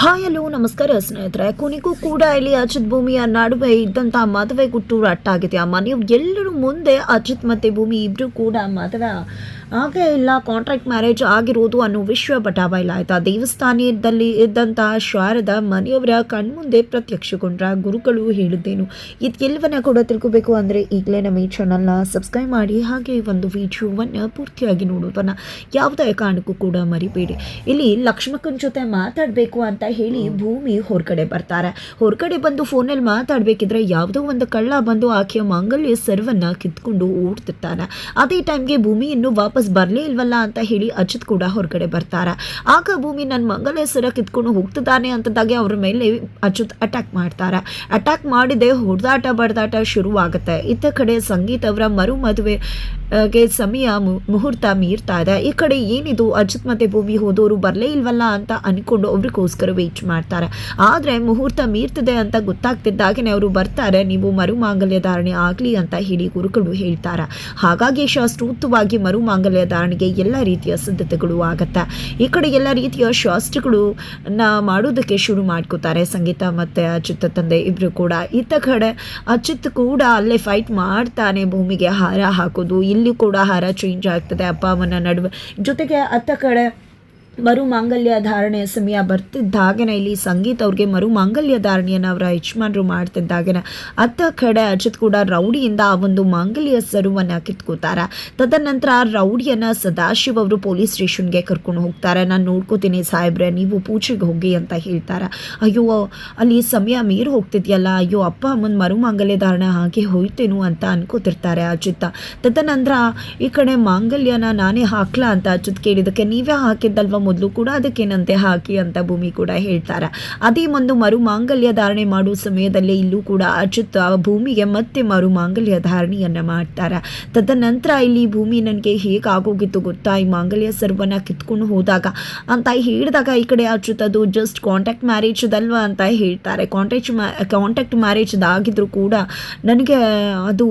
Hi, hello, ನಮಸ್ಕಾರ, ಸ್ನೇಹಿತರೆ. ಕೊನೆಗೂ ಕೂಡ ಇಲ್ಲಿ ಅಜಿತ್ ಭೂಮಿಯ ನಡುವೆ ಇದ್ದಂತಹ ಮದುವೆ ಗುಟ್ಟು ರಟ್ಟಾಗಿದೆ. ಆ ಮನೆಯವ್ರು ಎಲ್ಲರೂ ಮುಂದೆ ಅಜಿತ್ ಮತ್ತೆ ಭೂಮಿ ಇಬ್ರು ಕೂಡ ಮದುವೆ ಹಾಗೆ ಇಲ್ಲ ಕಾಂಟ್ರಾಕ್ಟ್ ಮ್ಯಾರೇಜ್ ಆಗಿರೋದು ಅನ್ನೋ ವಿಶ್ವ ಬಟಾಬೈಲ್ ಆಯ್ತಾ? ದೇವಸ್ಥಾನದಲ್ಲಿ ಇದ್ದಂತಹ ಶಾರದ ಮನೆಯವರ ಕಣ್ಮುಂದೆ ಪ್ರತ್ಯಕ್ಷಗೊಂಡ್ರ ಗುರುಗಳು ಹೇಳಿದ್ದೇನು. ಇದೆಲ್ಲವನ್ನ ಕೂಡ ತಿಳ್ಕೋಬೇಕು ಅಂದರೆ ಈಗಲೇ ನಮ್ಮ ಈ ಚಾನಲ್ನ ಸಬ್ಸ್ಕ್ರೈಬ್ ಮಾಡಿ, ಹಾಗೆ ಒಂದು ವಿಡಿಯೋವನ್ನು ಪೂರ್ತಿಯಾಗಿ ನೋಡೋದನ್ನು ಯಾವುದೇ ಕಾರಣಕ್ಕೂ ಕೂಡ ಮರಿಬೇಡಿ. ಇಲ್ಲಿ ಲಕ್ಷ್ಮಕ್ಕನ ಜೊತೆ ಮಾತಾಡಬೇಕು ಅಂತ ಹೇಳಿ ಭೂಮಿ ಹೊರಗಡೆ ಬರ್ತಾರೆ. ಹೊರಗಡೆ ಬಂದು ಫೋನಲ್ಲಿ ಮಾತಾಡಬೇಕಿದ್ರೆ ಯಾವುದೋ ಒಂದು ಕಳ್ಳ ಬಂದು ಆಕೆಯ ಮಾಂಗಲ್ಯ ಸರ್ವನ್ನ ಕಿತ್ಕೊಂಡು ಓಡ್ತಿರ್ತಾನೆ. ಅದೇ ಟೈಮ್ಗೆ ಭೂಮಿಯನ್ನು ಇನ್ನೂ ವಾಪಸ್ ಬರಲೇ ಇಲ್ವಲ್ಲ ಅಂತ ಹೇಳಿ ಅಜಿತ್ ಕೂಡ ಹೊರಗಡೆ ಬರ್ತಾರೆ. ಆಗ ಭೂಮಿ ನನ್ನ ಮಂಗಲ ಹೆಸರ ಕಿತ್ಕೊಂಡು ಹೋಗ್ತಿದ್ದಾನೆ ಅಂತದಾಗೆ ಅವ್ರ ಮೇಲೆ ಅಜಿತ್ ಅಟ್ಯಾಕ್ ಮಾಡ್ತಾರೆ. ಅಟ್ಯಾಕ್ ಮಾಡಿದೆ, ಹೊಡೆದಾಟ, ಬಡದಾಟ ಶುರುವಾಗುತ್ತೆ. ಇತ್ತ ಕಡೆ ಸಂಗೀತ ಅವರ ಮರು ಮದುವೆ ಗೆ ಸಮಯ ಮುಹೂರ್ತ ಮೀರ್ತಾ ಇದೆ ಈ ಕಡೆ ಏನಿದು? ಅಜಿತ್ ಮತ್ತೆ ಭೂಮಿ ಹೋದವರು ಬರಲೇ ಇಲ್ವಲ್ಲ ಅಂತ ಅನ್ಕೊಂಡು ಅವ್ರಿಗೋಸ್ಕರ ವೇಟ್ ಮಾಡ್ತಾರೆ. ಆದ್ರೆ ಮುಹೂರ್ತ ಮೀರ್ತದೆ ಅಂತ ಗೊತ್ತಾಗ್ತಿದ್ದಾಗನೇ ಅವರು ಬರ್ತಾರೆ. ನೀವು ಮರುಮಾಂಗಲ್ಯ ಧಾರಣೆ ಆಗಲಿ ಅಂತ ಹೇಳಿ ಗುರುಗಳು ಹೇಳ್ತಾರೆ. ಹಾಗಾಗಿ ಶಾಸ್ತ್ರೋತ್ತವಾಗಿ ಮರುಮಾಂಗಲ್ಯ ಧಾರಣೆಗೆ ಎಲ್ಲ ರೀತಿಯ ಸಿದ್ಧತೆಗಳು ಆಗುತ್ತೆ. ಈ ಕಡೆ ಎಲ್ಲ ರೀತಿಯ ಶಾಸ್ತ್ರಗಳು ನ ಮಾಡೋದಕ್ಕೆ ಶುರು ಮಾಡ್ಕೋತಾರೆ. ಸಂಗೀತ ಮತ್ತೆ ಅಚ್ಯುತ ತಂದೆ ಇಬ್ಬರು ಕೂಡ. ಇತ್ತ ಕಡೆ ಅಚ್ಯುತ್ ಕೂಡ ಅಲ್ಲೇ ಫೈಟ್ ಮಾಡ್ತಾನೆ ಭೂಮಿಗೆ ಹಾರ ಹಾಕೋದು. ಇಲ್ಲಿ ಕೂಡ ಹಾರ ಚೇಂಜ್ ಆಗ್ತದೆ. ಅಪ್ಪ ಅಮ್ಮನ ನಡುವೆ. ಜೊತೆಗೆ ಅತ್ತ ಕಡೆ ಮರು ಮಾಂಗಲ್ಯ ಧಾರಣೆಯ ಸಮಯ ಬರ್ತಿದ್ದಾಗನ. ಇಲ್ಲಿ ಸಂಗೀತ ಅವ್ರಿಗೆ ಮರು ಮಾಂಗಲ್ಯ ಧಾರಣೆಯನ್ನು ಅವರ ಯಜಮಾನರು ಮಾಡ್ತಿದ್ದಾಗನ. ಅತ್ತ ಕಡೆ ಅಜಿತ್ ಕೂಡ ರೌಡಿಯಿಂದ ಆ ಒಂದು ಮಾಂಗಲ್ಯ ಸರುವನ್ನು ಕಿತ್ಕೋತಾರೆ. ತದನಂತರ ಆ ರೌಡಿಯನ್ನ ಸದಾಶಿವ ಅವರು ಪೊಲೀಸ್ ಸ್ಟೇಷನ್ಗೆ ಕರ್ಕೊಂಡು ಹೋಗ್ತಾರೆ. ನಾನು ನೋಡ್ಕೋತೀನಿ ಸಾಹೇಬ್ರೆ, ನೀವು ಪೂಜೆಗೆ ಹೋಗಿ ಅಂತ ಹೇಳ್ತಾರೆ. ಅಯ್ಯೋ, ಅಲ್ಲಿ ಸಮಯ ಮೀರು ಹೋಗ್ತಿದ್ಯಲ್ಲ, ಅಯ್ಯೋ, ಅಪ್ಪ ಅಮ್ಮನ ಮರು ಮಾಂಗಲ್ಯ ಧಾರಣೆ ಹಾಗೆ ಹೋಯ್ತೇನು ಅಂತ ಅನ್ಕೋತಿರ್ತಾರೆ ಅಜಿತ್ ತದನಂತರ ಈ ಕಡೆ ಮಾಂಗಲ್ಯನ ನಾನೇ ಹಾಕ್ಲಾ ಅಂತ ಅಜಿತ್ ಕೇಳಿದಕ್ಕೆ ನೀವೇ ಹಾಕಿದ್ದಲ್ವ ಮೊದಲು ಕೂಡ ಅದಕ್ಕೇನಂತೆ ಹಾಕಿ ಅಂತ ಭೂಮಿ ಕೂಡ ಹೇಳ್ತಾರೆ. ಅದೇ ಒಂದು ಮರು ಮಾಂಗಲ್ಯ ಧಾರಣೆ ಮಾಡುವ ಸಮಯದಲ್ಲಿ ಇಲ್ಲೂ ಕೂಡ ಅಚ್ಯುತ್ ಆ ಭೂಮಿಗೆ ಮತ್ತೆ ಮರು ಮಾಂಗಲ್ಯ ಧಾರಣೆಯನ್ನ ಮಾಡ್ತಾರೆ. ತದನಂತರ ಇಲ್ಲಿ ಭೂಮಿ ನನಗೆ ಹೇಗಾಗೋಗಿತ್ತು ಗೊತ್ತಾ? ಈ ಮಾಂಗಲ್ಯ ಸರ್ವನ್ನ ಕಿತ್ಕೊಂಡು ಹೋದಾಗ ಅಂತ ಹೇಳಿದಾಗ ಈ ಕಡೆ ಅಚ್ಯುತ್ ಅದು ಜಸ್ಟ್ ಕಾಂಟ್ಯಾಕ್ಟ್ ಮ್ಯಾರೇಜ್ದಲ್ವಾ ಅಂತ ಹೇಳ್ತಾರೆ. ಕಾಂಟ್ಯಾಕ್ಟ್ ಮ್ಯಾ ಕಾಂಟ್ಯಾಕ್ಟ್ ಮ್ಯಾರೇಜ್ದಾಗಿದ್ರೂ ಕೂಡ ನನಗೆ ಅದು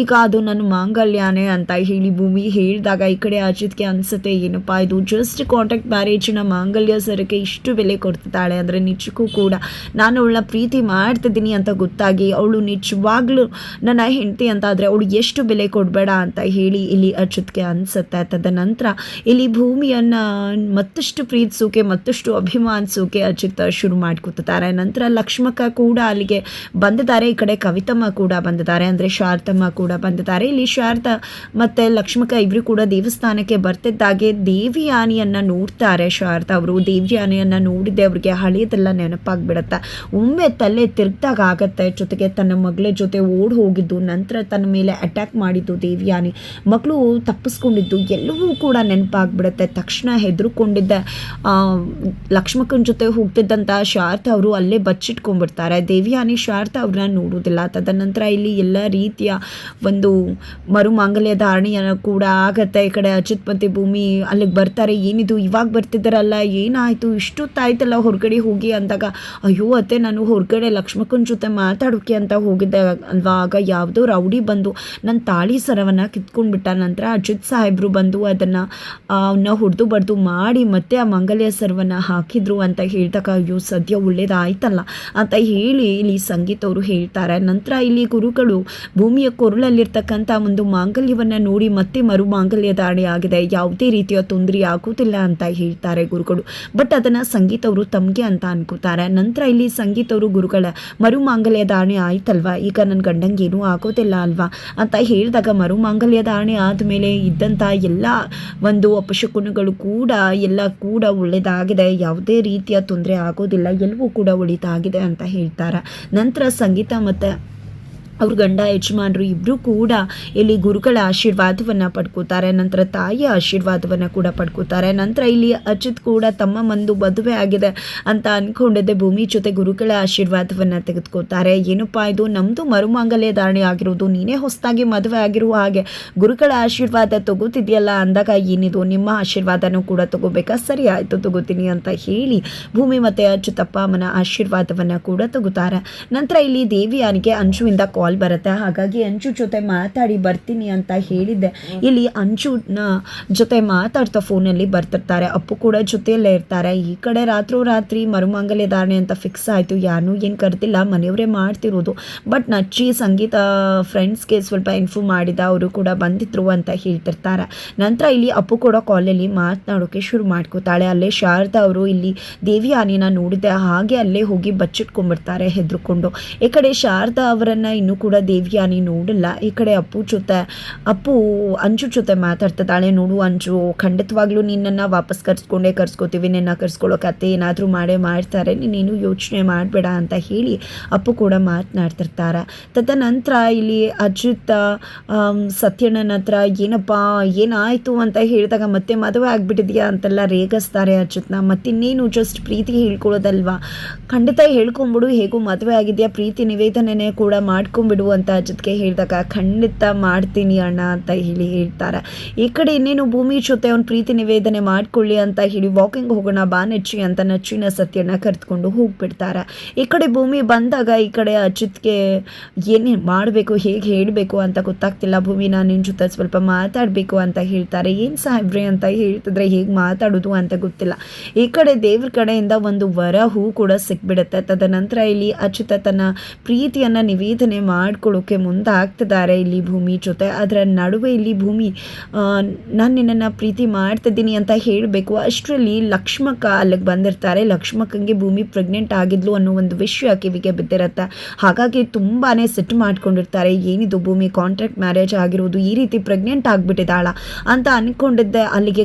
ಈಗ ಅದು ನನ್ನ ಮಾಂಗಲ್ಯನೇ ಅಂತ ಹೇಳಿ ಭೂಮಿ ಹೇಳಿದಾಗ ಈ ಕಡೆ ಅಜಿತ್ಗೆ ಅನ್ಸುತ್ತೆ, ಏನಪ್ಪ ಇದು ಜಸ್ಟ್ ಕಾಂಟ್ಯಾಕ್ಟ್ ಮ್ಯಾರೇಜ್ನ ಮಾಂಗಲ್ಯ ಸರಕ್ಕೆ ಇಷ್ಟು ಬೆಲೆ ಕೊಡ್ತಿದ್ದಾಳೆ ಅಂದರೆ ನಿಜಕ್ಕೂ ಕೂಡ ನಾನು ಅವಳನ್ನ ಪ್ರೀತಿ ಮಾಡ್ತಿದ್ದೀನಿ ಅಂತ ಗೊತ್ತಾಗಿ ಅವಳು ನಿಜವಾಗ್ಲೂ ನನ್ನ ಹೆಂಡತಿ ಅಂತ ಆದರೆ ಅವಳು ಎಷ್ಟು ಬೆಲೆ ಕೊಡಬೇಡ ಅಂತ ಹೇಳಿ ಇಲ್ಲಿ ಅಚ್ಯುತ್ಗೆ ಅನಿಸುತ್ತೆ. ತದನಂತರ ಇಲ್ಲಿ ಭೂಮಿಯನ್ನು ಮತ್ತಷ್ಟು ಪ್ರೀತಿಸೋಕೆ, ಮತ್ತಷ್ಟು ಅಭಿಮಾನಿಸೋಕೆ ಅಚ್ಯುತ್ ಶುರು ಮಾಡ್ಕೊತಿದ್ದಾರೆ. ನಂತರ ಲಕ್ಷ್ಮಕ್ಕ ಕೂಡ ಅಲ್ಲಿಗೆ ಬಂದಿದ್ದಾರೆ. ಈ ಕಡೆ ಕವಿತಮ್ಮ ಕೂಡ ಬಂದಿದ್ದಾರೆ ಅಂದರೆ ಶಾರದಮ್ಮ ಕೂಡ ಬಂದಿದ್ದಾರೆ. ಇಲ್ಲಿ ಶಾರದಾ ಮತ್ತು ಲಕ್ಷ್ಮಕ್ಕ ಇಬ್ಬರು ಕೂಡ ದೇವಸ್ಥಾನಕ್ಕೆ ಬರ್ತಿದ್ದಾಗೆ ದೇವಿ ಆನೆಯನ್ನು ನೋಡ್ತಾರೆ ಶಾರದಾ ಅವರು ದೇವಿ ಆನೆಯನ್ನು ನೋಡಿದೆ ಅವ್ರಿಗೆ ಹಳೆಯದೆಲ್ಲ ನೆನಪಾಗ್ಬಿಡತ್ತೆ. ಒಮ್ಮೆ ತಲೆ ತಿರುಗ್ದಾಗ ಆಗತ್ತೆ, ಜೊತೆಗೆ ತನ್ನ ಮಗಳ ಜೊತೆ ಓಡ್ ಹೋಗಿದ್ದು, ನಂತರ ತನ್ನ ಮೇಲೆ ಅಟ್ಯಾಕ್ ಮಾಡಿದ್ದು ದೇವಿ ಆನೆ ಮಗಳು ತಪ್ಪಿಸ್ಕೊಂಡಿದ್ದು ಎಲ್ಲವೂ ಕೂಡ ನೆನಪಾಗ್ಬಿಡುತ್ತೆ. ತಕ್ಷಣ ಹೆದರುಕೊಂಡಿದ್ದ. ಲಕ್ಷ್ಮಕ್ಕನ ಜೊತೆ ಹೋಗ್ತಿದ್ದಂಥ ಶಾರದಾ ಅವರು ಅಲ್ಲೇ ಬಚ್ಚಿಟ್ಕೊಂಡ್ಬಿಡ್ತಾರೆ. ದೇವಿ ಆನೆ ಶಾರದಾ ಅವ್ರನ್ನ ನೋಡೋದಿಲ್ಲ ತದನಂತರ ಇಲ್ಲಿ ಎಲ್ಲ ರೀತಿಯ ಒಂದು ಮರುಮಾಂಗಲ್ಯ ಧಾರಣೆಯನ್ನು ಕೂಡ ಆಗತ್ತೆ. ಈ ಕಡೆ ಅಜಿತ್ ಭೂಮಿ ಅಲ್ಲಿಗೆ ಬರ್ತಾರೆ. ಏನಿದು, ಇವಾಗ ಬರ್ತಿದ್ದಾರಲ್ಲ, ಏನಾಯಿತು, ಇಷ್ಟೊತ್ತಾಯ್ತಲ್ಲ ಹೊರಗಡೆ ಹೋಗಿ ಅಂದಾಗ, ಅಯ್ಯೋ ಅತ್ತೆ, ನಾನು ಹೊರಗಡೆ ಲಕ್ಷ್ಮಕ್ಕನ ಜೊತೆ ಮಾತಾಡೋಕೆ ಅಂತ ಹೋಗಿದ್ದೆ ಅಲ್ವಾ ಆಗ ಯಾವುದೋ ರೌಡಿ ಬಂದು ನನ್ನ ತಾಳಿ ಸರವನ್ನು ಕಿತ್ಕೊಂಡ್ಬಿಟ್ಟ ನಂತರ ಅಜಿತ್ ಸಾಹೇಬರು ಬಂದು ಅದನ್ನು ಅವನ್ನ ಹೊಡೆದು ಬಡ್ದು ಮಾಡಿ ಮತ್ತೆ ಆ ಮಂಗಲ್ಯ ಸರವನ್ನು ಹಾಕಿದ್ರು ಅಂತ ಹೇಳಿದಾಗ, ಅಯ್ಯೋ ಸದ್ಯ ಒಳ್ಳೇದಾಯ್ತಲ್ಲ ಅಂತ ಹೇಳಿ ಇಲ್ಲಿ ಸಂಗೀತ ಅವರು ಹೇಳ್ತಾರೆ. ನಂತರ ಇಲ್ಲಿ ಗುರುಗಳು ಭೂಮಿಯ ಕೊರಳಲ್ಲಿರ್ತಕ್ಕಂಥ ಒಂದು ಮಾಂಗಲ್ಯವನ್ನು ನೋಡಿ ಮತ್ತೆ ಮರು ಮಾಂಗಲ್ಯ ದಾಳಿ ಆಗಿದೆ. ಯಾವುದೇ ರೀತಿಯ ತೊಂದರೆ ಆಗೋದಿಲ್ಲ ಅಂತ ಹೇಳ್ತಾರೆ ಗುರುಗಳು. ಬಟ್ ಅದನ್ನು ಸಂಗೀತ ಅವರು ತಮಗೆ ಅಂತ ಅನ್ಕೋತಾರೆ. ನಂತರ ಇಲ್ಲಿ ಸಂಗೀತ ಅವರು ಗುರುಗಳ ಮರುಮಾಂಗಲ್ಯ ಧಾರಣೆ ಆಯ್ತಲ್ವಾ? ಈಗ ನನ್ನ ಗಂಡಂಗೆ ಏನೂ ಆಗೋದಿಲ್ಲ ಅಲ್ವಾ? ಅಂತ ಹೇಳಿದಾಗ ಮರುಮಾಂಗಲ್ಯ ಧಾರಣೆ ಆದಮೇಲೆ ಇದ್ದಂಥ ಎಲ್ಲ ಒಂದು ಅಪಶಕುನಗಳು ಕೂಡ, ಎಲ್ಲ ಕೂಡ ಒಳ್ಳೆಯದಾಗಿದೆ ಯಾವುದೇ ರೀತಿಯ ತೊಂದರೆ ಆಗೋದಿಲ್ಲ. ಎಲ್ಲವೂ ಕೂಡ ಒಳಿತಾಗಿದೆ ಅಂತ ಹೇಳ್ತಾರೆ. ನಂತರ ಸಂಗೀತ ಮತ್ತು ಅವ್ರ ಗಂಡ ಯಜಮಾನರು ಇಬ್ಬರೂ ಕೂಡ ಇಲ್ಲಿ ಗುರುಗಳ ಆಶೀರ್ವಾದವನ್ನು ಪಡ್ಕೋತಾರೆ, ನಂತರ ತಾಯಿಯ ಆಶೀರ್ವಾದವನ್ನು ಕೂಡ ಪಡ್ಕೋತಾರೆ. ನಂತರ ಇಲ್ಲಿ ಅಚಿತ್ ಕೂಡ ತಮ್ಮ ಮಂದು ಮದುವೆ ಆಗಿದೆ ಅಂತ ಅಂದ್ಕೊಂಡಿದ್ದೆ ಭೂಮಿ ಜೊತೆ ಗುರುಗಳ ಆಶೀರ್ವಾದವನ್ನು ತೆಗೆದುಕೋತಾರೆ. ಏನಪ್ಪಾ ಇದು? ನಮ್ಮದು ಮರುಮಾಂಗಲ್ಯ ಧಾರಣೆ ಆಗಿರೋದು. ನೀನೇ ಹೊಸದಾಗಿ ಮದುವೆ ಆಗಿರುವ ಹಾಗೆ ಗುರುಗಳ ಆಶೀರ್ವಾದ ತಗೋತಿದ್ಯಲ್ಲ ಅಂದಾಗ ಏನಿದು? ನಿಮ್ಮ ಆಶೀರ್ವಾದನೂ ಕೂಡ ತಗೋಬೇಕಾ? ಸರಿ ಆಯಿತು, ತಗೋತೀನಿ ಅಂತ ಹೇಳಿ ಭೂಮಿ ಮತ್ತು ಅಚ್ಚುತಪ್ಪ ಅಮ್ಮನ ಆಶೀರ್ವಾದವನ್ನು ಕೂಡ ತಗೋತಾರೆ. ನಂತರ ಇಲ್ಲಿ ದೇವಿಯಾನಿಗೆ ಅಂಜುವಿಂದ ಕಾಲ್ ಬರುತ್ತೆ. ಹಾಗಾಗಿ ಅಂಚು ಜೊತೆ ಮಾತಾಡಿ ಬರ್ತೀನಿ ಅಂತ ಹೇಳಿದ್ದೆ. ಇಲ್ಲಿ ಅಂಚುನ ಜೊತೆ ಮಾತಾಡ್ತಾ ಫೋನಲ್ಲಿ ಬರ್ತಿರ್ತಾರೆ. ಅಪ್ಪು ಕೂಡ ಜೊತೆಯಲ್ಲೇ ಇರ್ತಾರೆ. ಈ ಕಡೆ ರಾತ್ರೋ ರಾತ್ರಿ ಮರುಮಂಗಲ್ಯ ಧಾರಣೆ ಅಂತ ಫಿಕ್ಸ್ ಆಯಿತು. ಯಾರು ಏನು ಕರೆದಿಲ್ಲ. ಮನೆಯವರೇ ಮಾಡ್ತಿರೋದು. ಬಟ್ ನಚ್ಚಿ ಸಂಗೀತ ಫ್ರೆಂಡ್ಸ್ಗೆ ಸ್ವಲ್ಪ ಇನ್ಫಾರ್ಮ್ ಮಾಡಿದ. ಅವರು ಕೂಡ ಬಂದಿದ್ರು ಅಂತ ಹೇಳ್ತಿರ್ತಾರೆ. ನಂತರ ಇಲ್ಲಿ ಅಪ್ಪು ಕೂಡ ಕಾಲಲ್ಲಿ ಮಾತನಾಡೋಕೆ ಶುರು ಮಾಡ್ಕೋತಾಳೆ. ಅಲ್ಲೇ ಶಾರದಾ ಅವರು ಇಲ್ಲಿ ದೇವಿ ಆನೆನ ನೋಡಿದೆ. ಹಾಗೆ ಅಲ್ಲೇ ಹೋಗಿ ಬಚ್ಚಿಟ್ಕೊಂಡ್ಬಿಡ್ತಾರೆ ಹೆದರ್ಕೊಂಡು. ಈ ಕಡೆ ಶಾರದಾ ಅವರನ್ನು ಇನ್ನೂ ಕೂಡ ದೇವ್ಯಾನಿ ನೋಡಲ್ಲ. ಈ ಕಡೆ ಅಪ್ಪು ಜೊತೆ, ಅಪ್ಪು ಅಂಜು ಜೊತೆ ಮಾತಾಡ್ತಿದ್ದಾಳೆ. ನೋಡು ಅಂಜು, ಖಂಡಿತವಾಗ್ಲೂ ನಿನ್ನನ್ನು ವಾಪಸ್ ಕರ್ಸ್ಕೊಂಡೇ ಕರ್ಸ್ಕೋತೀವಿ. ನಿನ್ನ ಕರ್ಸ್ಕೊಳ್ಳೋಕತ್ತೆ ಏನಾದರೂ ಮಾಡೇ ಮಾಡ್ತಾರೆ. ನೀನೇನು ಯೋಚನೆ ಮಾಡಬೇಡ ಅಂತ ಹೇಳಿ ಅಪ್ಪು ಕೂಡ ಮಾತನಾಡ್ತಿರ್ತಾರೆ. ತದನಂತರ ಇಲ್ಲಿ ಅಜಿತ್ ಸತ್ಯಣ್ಣನ ಹತ್ರ, ಏನಪ್ಪ, ಏನಾಯಿತು? ಅಂತ ಹೇಳಿದಾಗ, ಮತ್ತೆ ಮದುವೆ ಆಗಿಬಿಟ್ಟಿದೆಯಾ? ಅಂತೆಲ್ಲ ರೇಗಿಸ್ತಾರೆ ಅಜಿತ್ನ. ಮತ್ತಿನ್ನೇನು ಜಸ್ಟ್ ಪ್ರೀತಿ ಹೇಳ್ಕೊಳ್ಳೋದಲ್ವಾ? ಖಂಡಿತ ಹೇಳ್ಕೊಂಬಿಡು, ಹೇಗೂ ಮದುವೆ ಆಗಿದೆಯಾ? ಪ್ರೀತಿ ನಿವೇದನೆ ಕೂಡ ಮಾಡ್ಕೊಂಬಿಡು ಅಂತ ಅಜಿತ್ಗೆ ಹೇಳಿದಾಗ, ಖಂಡಿತ ಮಾಡ್ತೀನಿ ಅಣ್ಣ ಅಂತ ಹೇಳಿ ಹೇಳ್ತಾರೆ. ಈ ಕಡೆ ಇನ್ನೇನು ಭೂಮಿ ಜೊತೆ ಅವ್ನು ಪ್ರೀತಿ ನಿವೇದನೆ ಮಾಡ್ಕೊಳ್ಳಿ ಅಂತ ಹೇಳಿ ವಾಕಿಂಗ್ ಹೋಗೋಣ, ಬಾ ನೆಚ್ಚಿ ಅಂತ ನಚ್ಚಿನ ಸತ್ಯನ ಕರೆದುಕೊಂಡು ಹೋಗ್ಬಿಡ್ತಾರೆ. ಈ ಕಡೆ ಭೂಮಿ ಬಂದಾಗ ಈ ಕಡೆ ಅಜಿತ್ಗೆ ಏನೇನು ಮಾಡಬೇಕು, ಹೇಗೆ ಹೇಳಬೇಕು ಅಂತ ಗೊತ್ತಾಗ್ತಿಲ್ಲ. ಭೂಮಿ, ನಾನು ನಿನ್ನ ಜೊತೆ ಸ್ವಲ್ಪ ಮಾತಾಡಬೇಕು ಅಂತ ಹೇಳ್ತಾರೆ. ಏನು ಸಾಹೇಬ್ರಿ ಅಂತ ಹೇಳ್ತಿದ್ರೆ ಹೇಗೆ ಮಾತಾಡೋದು ಅಂತ ಗೊತ್ತಿಲ್ಲ. ಈ ಕಡೆ ದೇವ್ರ ಕಡೆಯಿಂದ ಒಂದು ವರ, ಹೂ ಕೂಡ ಸಿಕ್ಬಿಡುತ್ತೆ. ತದನಂತರ ಇಲ್ಲಿ ಅಚ್ಯುತ ತನ್ನ ಪ್ರೀತಿಯನ್ನು ನಿವೇದನೆ ಮಾಡ್ಕೊಳ್ಳೋಕೆ ಮುಂದಾಗ್ತಿದ್ದಾರೆ ಇಲ್ಲಿ ಭೂಮಿ ಜೊತೆ. ಅದರ ನಡುವೆ ಇಲ್ಲಿ ಭೂಮಿ ನಾನು ನಿನ್ನನ್ನು ಪ್ರೀತಿ ಮಾಡ್ತಿದ್ದೀನಿ ಅಂತ ಹೇಳಬೇಕು. ಅಷ್ಟರಲ್ಲಿ ಲಕ್ಷ್ಮಕ್ಕ ಅಲ್ಲಿಗೆ ಬಂದಿರ್ತಾರೆ. ಲಕ್ಷ್ಮಕ್ಕಂಗೆ ಭೂಮಿ ಪ್ರೆಗ್ನೆಂಟ್ ಆಗಿದ್ಲು ಅನ್ನೋ ಒಂದು ವಿಷಯ ಕಿವಿಗೆ ಬಿದ್ದಿರತ್ತೆ. ಹಾಗಾಗಿ ತುಂಬಾ ಸೆಟ್ ಮಾಡ್ಕೊಂಡಿರ್ತಾರೆ. ಏನಿದು ಭೂಮಿ ಕಾಂಟ್ರಾಕ್ಟ್ ಮ್ಯಾರೇಜ್ ಆಗಿರೋದು? ಈ ರೀತಿ ಪ್ರೆಗ್ನೆಂಟ್ ಆಗಿಬಿಟ್ಟಿದ್ದಾಳ ಅಂತ ಅಂದ್ಕೊಂಡಿದ್ದೆ ಅಲ್ಲಿಗೆ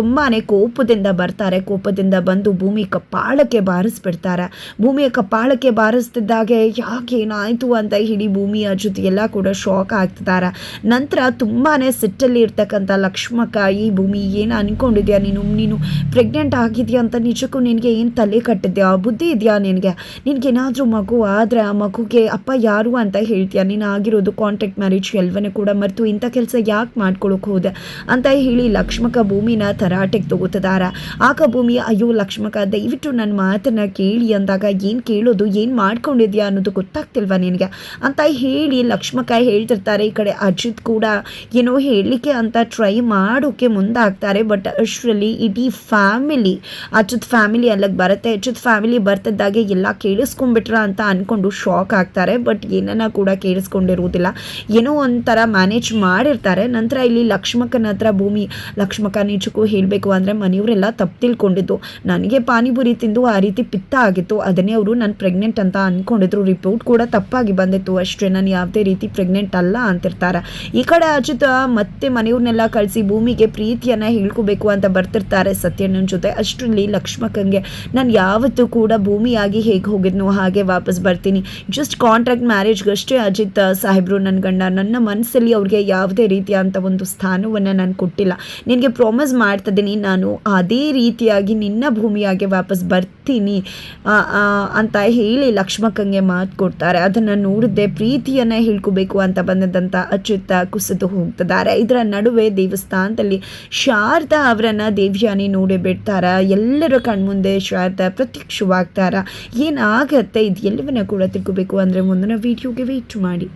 ತುಂಬಾ ಕೋಪದಿಂದ ಬರ್ತಾರೆ. ಕೋಪದಿಂದ ಬಂದು ಭೂಮಿ ಕಪ್ಪಾಳಕ್ಕೆ ಬಾರಿಸ್ಬಿಡ್ತಾರೆ. ಭೂಮಿಯ ಕಪಾಳಕ್ಕೆ ಬಾರಿಸ್ತಿದ್ದಾಗೆ ಯಾಕೆ ಏನಾಯಿತು ಅಂತ ಹೇಳಿ ಭೂಮಿಯ ಜೊತೆ ಎಲ್ಲ ಕೂಡ ಶಾಕ್ ಆಗ್ತಿದ್ದಾರೆ ನಂತರ ತುಂಬಾನೇ ಸಿಟ್ಟಲ್ಲಿ ಇರ್ತಕ್ಕಂಥ ಲಕ್ಷ್ಮಕ್ಕ ಈ ಭೂಮಿ ಏನು ಅನ್ಕೊಂಡಿದ್ಯಾ? ನೀನು ನೀನು ಪ್ರೆಗ್ನೆಂಟ್ ಆಗಿದ್ಯಾ ಅಂತ ನಿಜಕ್ಕೂ ನಿನಗೆ ಏನು ತಲೆ ಕಟ್ಟಿದ್ಯಾ? ಬುದ್ಧಿ ಇದೆಯಾ ನಿನಗೆ? ನಿನಗೇನಾದರೂ ಮಗು ಆದರೆ ಆ ಮಗುಗೆ ಅಪ್ಪ ಯಾರು ಅಂತ ಹೇಳ್ತೀಯಾ? ನೀನು ಆಗಿರೋದು ಕಾಂಟ್ಯಾಕ್ಟ್ ಮ್ಯಾರೇಜ್ ಎಲ್ವನೇ ಕೂಡ ಮರೆತು ಇಂಥ ಕೆಲಸ ಯಾಕೆ ಮಾಡ್ಕೊಳಕ್ಕೆ ಹೋದೆ? ಅಂತ ಹೇಳಿ ಲಕ್ಷ್ಮಕ ಭೂಮಿನ ತರಾಟೆಗೆ ತಗೋತದಾರ ಆಗ ಭೂಮಿ, ಅಯ್ಯೋ ಲಕ್ಷ್ಮಕ ದಯವಿಟ್ಟು ನನ್ನ ಮಾತನ್ನ ಕೇಳಿ ಅಂದಾಗ, ಏನು ಕೇಳೋದು? ಏನು ಮಾಡ್ಕೊಂಡಿದ್ಯಾ ಅನ್ನೋದು ಗೊತ್ತಾಗ್ತಿಲ್ವಾ ನಿನಗೆ? ಅಂತ ಹೇಳಿ ಲಕ್ಷ್ಮಕಾಯಿ ಹೇಳ್ತಿರ್ತಾರೆ, ಈ ಕಡೆ ಅಜಿತ್ ಕೂಡ ಏನೋ ಹೇಳಲಿಕ್ಕೆ ಅಂತ ಟ್ರೈ ಮಾಡೋಕ್ಕೆ ಮುಂದಾಗ್ತಾರೆ. ಬಟ್ ಅಷ್ಟರಲ್ಲಿ ಇಡೀ ಫ್ಯಾಮಿಲಿ ಅಚ್ಯುತ್ ಫ್ಯಾಮಿಲಿ ಅಲ್ಲಿಗೆ ಬರುತ್ತೆ. ಅಚ್ಯುತ್ ಫ್ಯಾಮಿಲಿ ಬರ್ತಿದ್ದಾಗೆ ಎಲ್ಲ ಕೇಳಿಸ್ಕೊಂಡ್ಬಿಟ್ರ ಅಂತ ಅಂದ್ಕೊಂಡು ಶಾಕ್ ಆಗ್ತಾರೆ. ಬಟ್ ಏನನ್ನ ಕೂಡ ಕೇಳಿಸ್ಕೊಂಡಿರುವುದಿಲ್ಲ. ಏನೋ ಒಂಥರ ಮ್ಯಾನೇಜ್ ಮಾಡಿರ್ತಾರೆ. ನಂತರ ಇಲ್ಲಿ ಲಕ್ಷ್ಮಕ್ಕನ ಹತ್ರ ಭೂಮಿ ಲಕ್ಷ್ಮಕ್ಕ ನಿಜಕ್ಕೂ ಹೇಳಬೇಕು ಅಂದರೆ ಮನೆಯವರೆಲ್ಲ ತಪ್ಪು ತಿಳ್ಕೊಂಡಿದ್ದು. ನನಗೆ ಪಾನಿಪುರಿ ತಿಂದು ಆ ರೀತಿ ಪಿತ್ತ ಆಗಿತ್ತು. ಅದನ್ನೇ ಅವರು ನಾನು ಪ್ರೆಗ್ನೆಂಟ್ ಅಂತ ಅಂದ್ಕೊಂಡಿದ್ರು ರಿಪೋರ್ಟ್ ಕೂಡ ತಪ್ಪಾಗಿ ಬಂದಿತ್ತು. ಅಷ್ಟೇ ನಾನು ಯಾವುದೇ ರೀತಿ ಪ್ರೆಗ್ನೆಂಟ್ ಅಲ್ಲ ಅಂತಿರ್ತಾರೆ. ಈ ಕಡೆ ಅಜಿತ್ ಮತ್ತೆ ಮನೆಯವ್ರನ್ನೆಲ್ಲ ಕಳಿಸಿ ಭೂಮಿಗೆ ಪ್ರೀತಿಯನ್ನು ಹೇಳ್ಕೋಬೇಕು ಅಂತ ಬರ್ತಿರ್ತಾರೆ ಸತ್ಯಣ್ಣನ ಜೊತೆ. ಅಷ್ಟರಲ್ಲಿ ಲಕ್ಷ್ಮಕ್ಕಂಗೆ ನಾನು ಯಾವತ್ತೂ ಕೂಡ ಭೂಮಿಯಾಗಿ ಹೇಗೆ ಹೋಗಿದ್ನೋ ಹಾಗೆ ವಾಪಸ್ ಬರ್ತೀನಿ. ಜಸ್ಟ್ ಕಾಂಟ್ರಾಕ್ಟ್ ಮ್ಯಾರೇಜ್ಗಷ್ಟೇ ಅಜಿತ್ ಸಾಹೇಬ್ರು ನನ್ನ ಗಂಡ, ನನ್ನ ಮನಸ್ಸಲ್ಲಿ ಅವ್ರಿಗೆ ಯಾವುದೇ ರೀತಿಯಾದಂಥ ಒಂದು ಸ್ಥಾನವನ್ನು ನಾನು ಕೊಟ್ಟಿಲ್ಲ. ನಿನಗೆ ಪ್ರಾಮಿಸ್ ಮಾಡ್ತಿದ್ದೀನಿ, ನಾನು ಅದೇ ರೀತಿಯಾಗಿ ನಿನ್ನ ಭೂಮಿಯಾಗೆ ವಾಪಸ್ ಬರ್ತೀನಿ ಅಂತ ಹೇಳಿ ಲಕ್ಷ್ಮಕ್ಕಂಗೆ ಮಾತು ಕೊಡ್ತಾರೆ. ಅದನ್ನು ನೋಡಿದ್ದೆ ಪ್ರೀತಿಯನ್ನು ಹೇಳ್ಕೋಬೇಕು ಅಂತ ಬಂದದಂತ ಅಚ್ಯುತ ಕುಸಿದು ಹೋಗ್ತಿದ್ದಾರೆ. ಇದರ ನಡುವೆ ದೇವಸ್ಥಾನದಲ್ಲಿ ಶಾರದಾ ಅವರನ್ನು ದೇವ್ಯಾನಿ ನೋಡಿ ಬಿಡ್ತಾರ. ಎಲ್ಲರ ಕಣ್ಮುಂದೆ ಶಾರದಾ ಪ್ರತ್ಯಕ್ಷವಾಗ್ತಾರ. ಏನಾಗತ್ತೆ? ಇದು ಎಲ್ಲವನ್ನ ಕೂಡ ತಿಳ್ಕೋಬೇಕು ಅಂದರೆ ಮುಂದಿನ ವಿಡಿಯೋಗೆ ವೇಟ್ ಮಾಡಿ.